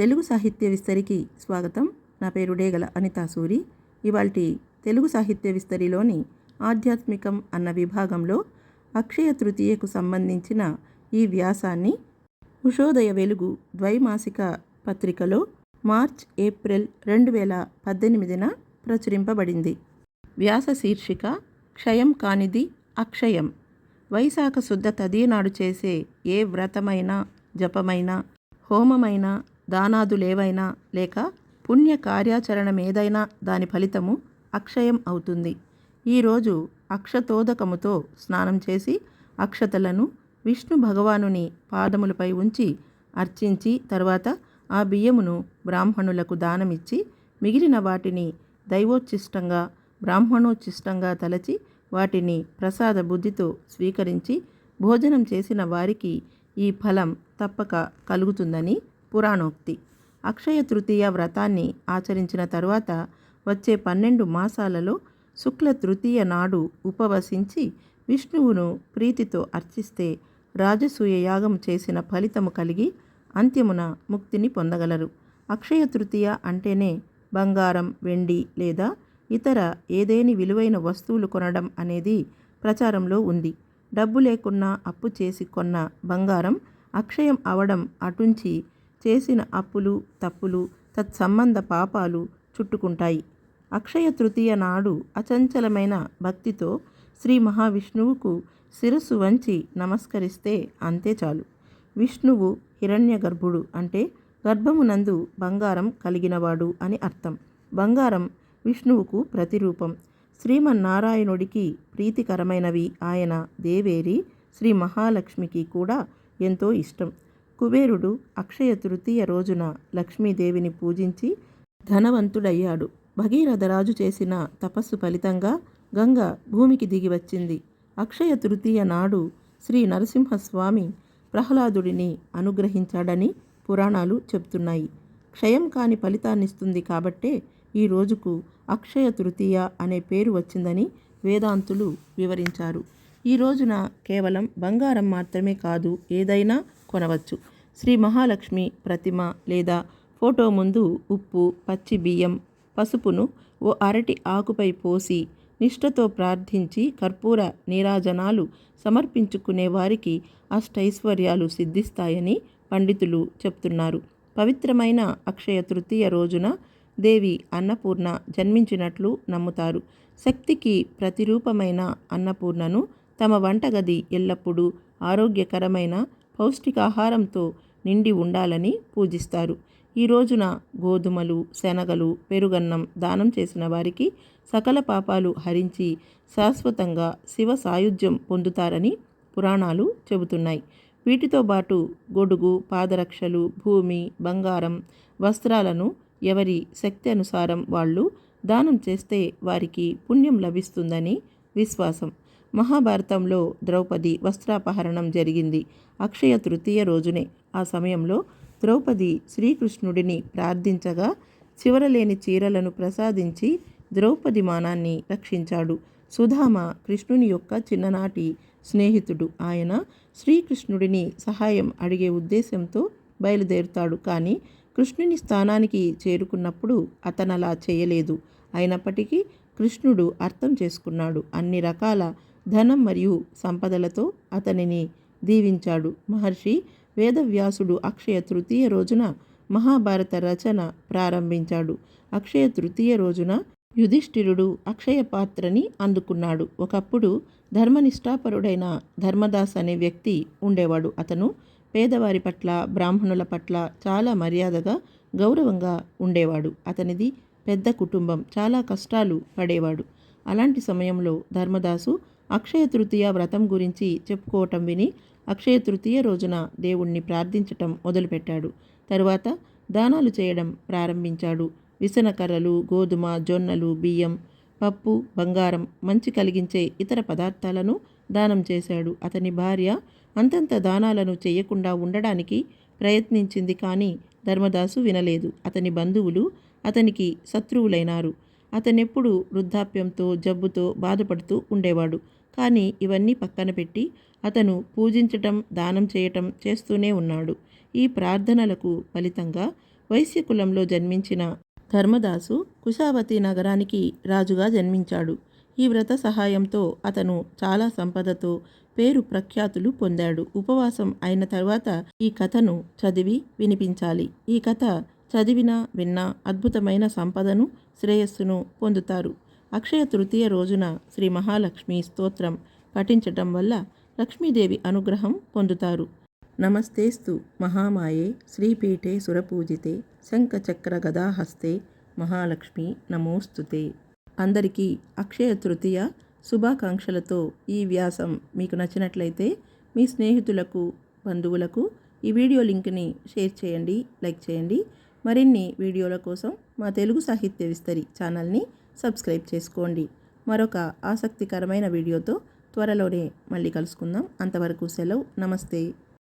తెలుగు సాహిత్య విస్తరికి స్వాగతం. నా పేరు డేగల అనితా సూరి. ఇవాల్టి తెలుగు సాహిత్య విస్తరిలోని ఆధ్యాత్మికం అన్న విభాగంలో అక్షయ తృతీయకు సంబంధించిన ఈ వ్యాసాన్ని ఉషోదయ వెలుగు ద్వైమాసిక పత్రికలో మార్చ్ ఏప్రిల్ రెండు వేల పద్దెనిమిదిన ప్రచురింపబడింది. వ్యాస శీర్షిక క్షయం కానిది అక్షయం. వైశాఖ శుద్ధ తదీనాడు చేసే ఏ వ్రతమైనా జపమైనా హోమమైనా దానాదులేవైనా లేక పుణ్య కార్యాచరణ ఏదైనా దాని ఫలితము అక్షయం అవుతుంది. ఈరోజు అక్షతోదకముతో స్నానం చేసి అక్షతలను విష్ణు భగవానుని పాదములపై ఉంచి అర్చించి తర్వాత ఆ బియ్యమును బ్రాహ్మణులకు దానమిచ్చి మిగిలిన వాటిని దైవోచ్ఛిష్టంగా బ్రాహ్మణోచ్ఛిష్టంగా తలచి వాటిని ప్రసాద బుద్ధితో స్వీకరించి భోజనం చేసిన వారికి ఈ ఫలం తప్పక కలుగుతుందని పురాణోక్తి. అక్షయ తృతీయ వ్రతాన్ని ఆచరించిన తరువాత వచ్చే పన్నెండు మాసాలలో శుక్ల తృతీయ నాడు ఉపవసించి విష్ణువును ప్రీతితో అర్చిస్తే రాజసూయ యాగం చేసిన ఫలితము కలిగి అంత్యమున ముక్తిని పొందగలరు. అక్షయ తృతీయ అంటేనే బంగారం వెండి లేదా ఇతర ఏదేని విలువైన వస్తువులు కొనడం అనేది ప్రచారంలో ఉంది. డబ్బు లేకున్నా అప్పు చేసి కొన్న బంగారం అక్షయం అవడం అటుంచి చేసిన అప్పులు తప్పులు తత్సంబంధ పాపాలు చుట్టుకుంటాయి. అక్షయ తృతీయ నాడు అచంచలమైన భక్తితో శ్రీ మహావిష్ణువుకు శిరస్సు వంచి నమస్కరిస్తే అంతే చాలు. విష్ణువు హిరణ్య గర్భుడు అంటే గర్భమునందు బంగారం కలిగినవాడు అని అర్థం. బంగారం విష్ణువుకు ప్రతిరూపం. శ్రీమన్నారాయణుడికి ప్రీతికరమైనవి ఆయన దేవేరి శ్రీ మహాలక్ష్మికి కూడా ఎంతో ఇష్టం. కుబేరుడు అక్షయ తృతీయ రోజున లక్ష్మీదేవిని పూజించి ధనవంతుడయ్యాడు. భగీరథరాజు చేసిన తపస్సు ఫలితంగా గంగ భూమికి దిగి వచ్చింది. అక్షయ తృతీయ నాడు శ్రీ నరసింహస్వామి ప్రహ్లాదుడిని అనుగ్రహించాడని పురాణాలు చెప్తున్నాయి. క్షయం కాని ఫలితాన్నిస్తుంది కాబట్టే ఈ రోజుకు అక్షయ తృతీయ అనే పేరు వచ్చిందని వేదాంతులు వివరించారు. ఈ రోజున కేవలం బంగారం మాత్రమే కాదు ఏదైనా కొనవచ్చు. శ్రీ మహాలక్ష్మి ప్రతిమ లేదా ఫోటో ముందు ఉప్పు పచ్చి బియ్యం పసుపును ఓ అరటి ఆకుపై పోసి నిష్ఠతో ప్రార్థించి కర్పూర నీరాజనాలు సమర్పించుకునే వారికి అష్టైశ్వర్యాలు సిద్ధిస్తాయని పండితులు చెప్తున్నారు. పవిత్రమైన అక్షయ తృతీయ రోజున దేవి అన్నపూర్ణ జన్మించినట్లు నమ్ముతారు. శక్తికి ప్రతిరూపమైన అన్నపూర్ణను తమ వంటగది ఎల్లప్పుడూ ఆరోగ్యకరమైన పౌష్టికాహారంతో నిండి ఉండాలని పూజిస్తారు. ఈ రోజున గోధుమలు శనగలు పెరుగన్నం దానం చేసిన వారికి సకల పాపాలు హరించి శాశ్వతంగా శివ సాయుధ్యం పొందుతారని పురాణాలు చెబుతున్నాయి. వీటితో పాటు గొడుగు పాదరక్షలు భూమి బంగారం వస్త్రాలను ఎవరి శక్తి అనుసారం వాళ్ళు దానం చేస్తే వారికి పుణ్యం లభిస్తుందని విశ్వాసం. మహాభారతంలో ద్రౌపది వస్త్రాపహరణం జరిగింది. అక్షయ తృతీయ రోజునే. ఆ సమయంలో ద్రౌపది శ్రీకృష్ణుడిని ప్రార్థించగా చివరలేని చీరలను ప్రసాదించి ద్రౌపది మానాన్ని రక్షించాడు. సుధామ కృష్ణుని యొక్క చిన్ననాటి స్నేహితుడు. ఆయన శ్రీకృష్ణుడిని సహాయం అడిగే ఉద్దేశంతో బయలుదేరుతాడు. కానీ కృష్ణుని స్థానానికి చేరుకున్నప్పుడు అతను అలా చేయలేదు. అయినప్పటికీ కృష్ణుడు అర్థం చేసుకున్నాడు. అన్ని రకాల ధనం మరియు సంపదలతో అతనిని దీవించాడు. మహర్షి వేదవ్యాసుడు అక్షయ తృతీయ రోజున మహాభారత రచన ప్రారంభించాడు. అక్షయ తృతీయ రోజున యుధిష్ఠిరుడు అక్షయ పాత్రని అందుకున్నాడు. ఒకప్పుడు ధర్మనిష్టాపరుడైన ధర్మదాస్ అనే వ్యక్తి ఉండేవాడు. అతను పేదవారి పట్ల బ్రాహ్మణుల పట్ల చాలా మర్యాదగా గౌరవంగా ఉండేవాడు. అతనిది పెద్ద కుటుంబం చాలా కష్టాలు పడేవాడు. అలాంటి సమయంలో ధర్మదాసు అక్షయ తృతీయ వ్రతం గురించి చెప్పుకోవటం విని అక్షయ తృతీయ రోజున దేవుణ్ణి ప్రార్థించటం మొదలుపెట్టాడు. తరువాత దానాలు చేయడం ప్రారంభించాడు. విసనకర్రలు గోధుమ జొన్నలు బియ్యం పప్పు బంగారం మంచి కలిగించే ఇతర పదార్థాలను దానం చేశాడు. అతని భార్య అంతంత దానాలను చేయకుండా ఉండడానికి ప్రయత్నించింది కానీ ధర్మదాసు వినలేదు. అతని బంధువులు అతనికి శత్రువులైనారు. అతనెప్పుడు వృద్ధాప్యంతో జబ్బుతో బాధపడుతూ ఉండేవాడు. కానీ ఇవన్నీ పక్కన పెట్టి అతను పూజించటం దానం చేయటం చేస్తూనే ఉన్నాడు. ఈ ప్రార్థనలకు ఫలితంగా వైశ్య కులంలో జన్మించిన ధర్మదాసు కుశావతి నగరానికి రాజుగా జన్మించాడు. ఈ వ్రత సహాయంతో అతను చాలా సంపదతో పేరు ప్రఖ్యాతులు పొందాడు. ఉపవాసం అయిన తర్వాత ఈ కథను చదివి వినిపించాలి. ఈ కథ చదివినా విన్నా అద్భుతమైన సంపదను శ్రేయస్సును పొందుతారు. అక్షయ తృతీయ రోజున శ్రీ మహాలక్ష్మి స్తోత్రం పఠించటం వల్ల లక్ష్మీదేవి అనుగ్రహం పొందుతారు. నమస్తేస్తు మహామాయే శ్రీపీఠే సురపూజితే శంఖచక్ర గదాహస్తే మహాలక్ష్మి నమోస్తుతే. అందరికీ అక్షయ తృతీయ శుభాకాంక్షలతో ఈ వ్యాసం మీకు నచ్చినట్లయితే మీ స్నేహితులకు బంధువులకు ఈ వీడియో లింక్ని షేర్ చేయండి లైక్ చేయండి. మరిన్ని వీడియోల కోసం మా తెలుగు సాహిత్య విస్తరి ఛానల్ని సబ్స్క్రైబ్ చేసుకోండి. మరొక ఆసక్తికరమైన వీడియోతో త్వరలోనే మళ్ళీ కలుసుకుందాం. అంతవరకు సెలవు. నమస్తే.